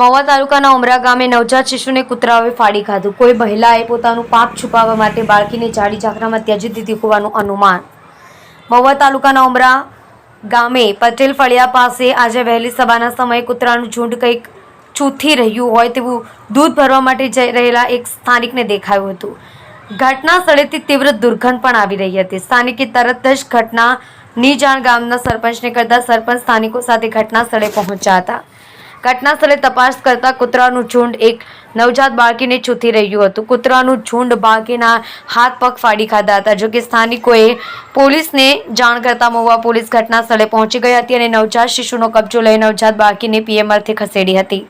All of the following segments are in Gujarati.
મહુવા તાલુકાના ઉમરા ગામે નવજાત શિશુને કૂતરાઓએ ફાડી ખાધું. કોઈ મહિલાએ પોતાનું પાપ છુપાવવા માટે બાળકીને જાડી ઝાકરામાં ત્યજી દીધી હોવાનું અનુમાન. મહુવા તાલુકાના ઉમરા ગામે પટેલ ફળિયા પાસે આજે વહેલી સવારના સમયે કૂતરાનું ઝુંડ કંઈક ચૂથી રહ્યું હોય તેવું દૂધ ભરવા માટે જઈ રહેલા એક સ્થાનિકને દેખાયું હતું. ઘટના સ્થળેથી તીવ્ર દુર્ગંધ પણ આવી રહી હતી. સ્થાનિકે તરત જ ઘટનાની જાણ ગામના સરપંચને કરતા સરપંચ સ્થાનિકો સાથે ઘટના સ્થળે પહોંચ્યા હતા. ઘટના સ્થળે તપાસ કરતા કૂતરાનું ઝુંડ એક નવજાત બાળકીને ચૂથી રહ્યું હતું. કૂતરાનું ઝુંડ બાળકીના હાથ પગ ફાડી ખાધા હતા, જોકે સ્થાનિકોએ પોલીસને જાણ કરતા મહુવા પોલીસ ઘટના સ્થળે પહોંચી ગઈ હતી અને નવજાત શિશુનો કબજો લઈ નવજાત બાળકીને પીએમઆરથી ખસેડી હતી.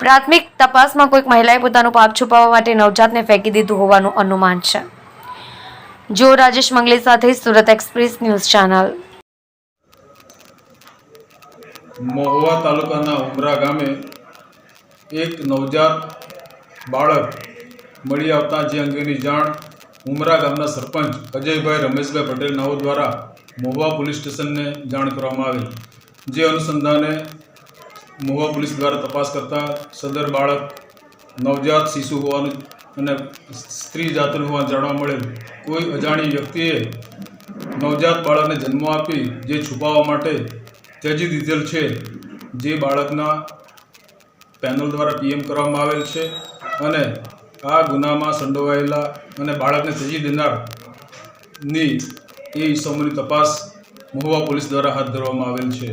પ્રાથમિક તપાસમાં કોઈક મહિલાએ પોતાનું પાપ છુપાવવા માટે નવજાતને ફેંકી દીધું હોવાનું અનુમાન છે. જો રાજેશ મંગલે સાથે Surat express news channel. Mahuva તાલુકાના ઉમરા ગામે એક નવજાત બાળક મળી આવતા જે અંગેની જાણ ઉમરા ગામના સરપંચ અજયભાઈ રમેશભાઈ પટેલ નાઓ દ્વારા મહુવા પોલીસ સ્ટેશનને જાણ કરવામાં આવી. જે અનુસંધાને મહુવા પોલીસ દ્વારા તપાસ કરતા સદર બાળક નવજાત શિશુ હોવાનું અને સ્ત્રી જાતનું હોવાનું જાણવા મળેલ. કોઈ અજાણી વ્યક્તિએ નવજાત બાળકને જન્મ આપી જે છુપાવવા માટે ત્યજી દીધેલ છે, જે બાળકના પેનલ દ્વારા પીએમ કરવામાં આવેલ છે અને આ ગુનામાં સંડોવાયેલા અને બાળકને ત્યજી દેનારની એ ઈસમોની તપાસ મહુવા પોલીસ દ્વારા હાથ ધરવામાં આવેલ છે.